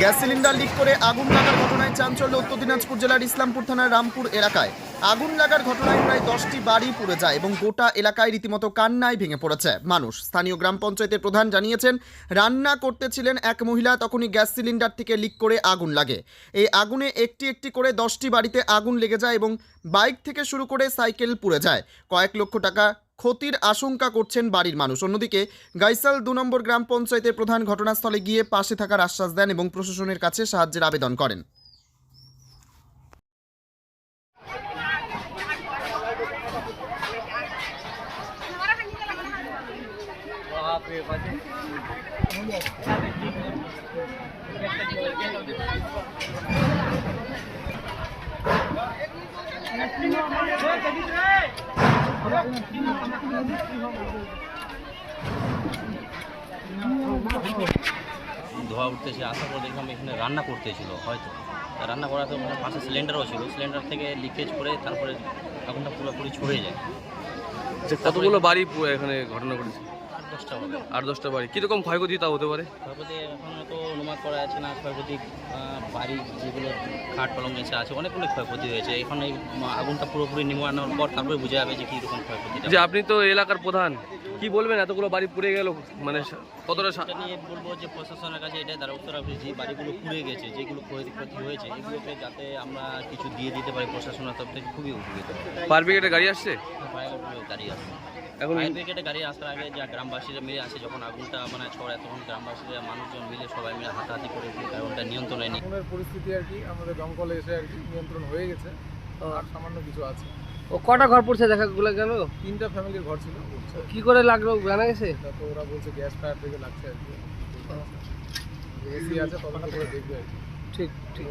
Gas cylinder leak করে আগুন লাগার ঘটনায় চাঞ্চল্য উত্তর দিনাজপুর জেলার ইসলামপুর থানার রামপুর এলাকায়। আগুন লাগার ঘটনায় প্রায় দশটি বাড়ি পুড়ে যায় এবং গোটা এলাকায় রীতিমতো কান্নায় ভেঙে পড়েছে মানুষ। স্থানীয় গ্রাম পঞ্চায়েতের প্রধান জানিয়েছেন, রান্না করতেছিলেন এক মহিলা, তখনই গ্যাস সিলিন্ডার থেকে লিক করে আগুন লাগে। এই আগুনে একটি একটি করে দশটি বাড়িতে আগুন লেগে যায় এবং বাইক থেকে শুরু করে সাইকেল পুড়ে যায়। কয়েক লক্ষ টাকা ক্ষতির আশঙ্কা করছেন বাড়ির মানুষ। অন্যদিকে, গাইসাল দু নম্বর গ্রাম পঞ্চায়েতের প্রধান ঘটনাস্থলে গিয়ে পাশে থাকার আশ্বাস দেন এবং প্রশাসনের কাছে সাহায্যের আবেদন করেন। ধোয়া উঠতেছে, আসার পর দেখলাম এখানে রান্না করতেছিল, হয়তো। রান্না করাতে মানে পাশে সিলিন্ডারও ছিল। সিলিন্ডার থেকে লিকেজ করে তারপরে আগুনটা পুরোপুরি ছড়ে যায়। কতগুলো বাড়ি এখানে ঘটনা ঘটেছে? দশটা হবে আট দশটা বাড়ি। কীরকম ক্ষয়ক্ষতি তা হতে পারে? ক্ষয়ক্ষতি এখনও তো অনুমান করা আছে না ক্ষয়ক্ষতি বাড়ি যেগুলো খাট পলং এসে আছে অনেকগুলো ক্ষয়ক্ষতি হয়েছে। এখন এই আগুনটা পুরোপুরি পর তারপরে বোঝা যাবে যে কীরকম ক্ষয়ক্ষতি যে আপনি তো এলাকার প্রধান। কি বলবেন? এতগুলো বাড়ি পুড়ে গেল মানে কতটা নিয়ে বলব যে প্রশাসনের কাছে এটাই দ্বারা উত্তর রাখবে যে বাড়িগুলো পুড়ে গেছে যেগুলো ক্ষতি ক্ষতি হয়েছে এগুলোকে যাতে আমরা কিছু দিয়ে দিতে পারি প্রশাসনের তরফ থেকে খুবই উপকৃত। ফায়ার ব্রিগেডের গাড়ি আসছে? গাড়ি আসবে এখন ফায়ার ব্রিগেডে গাড়ি আসার আগে যা গ্রামবাসীরা মিলে আছে যখন আগুনটা মানে ছড়ায় তখন গ্রামবাসীরা মানুষজন মিলে সবাই মিলে হাতাহাতি করে আগুনটা নিয়ন্ত্রণে নিয়ে আগুনের পরিস্থিতি আর কি আমাদের দমকলে এসে আর কি নিয়ন্ত্রণ হয়ে গেছে আর সামান্য কিছু আছে। ও কটা ঘর পড়ছে দেখা গুলো গেল? তিনটা ফ্যামিলির ঘর ছিল? কি করে লাগল? জানা গেছে? তো ওরা বলছে গ্যাস ফায়ার থেকে লাগছে আর কি। এসি আছে তখন করে দেখবে আর কি। ঠিক ঠিক।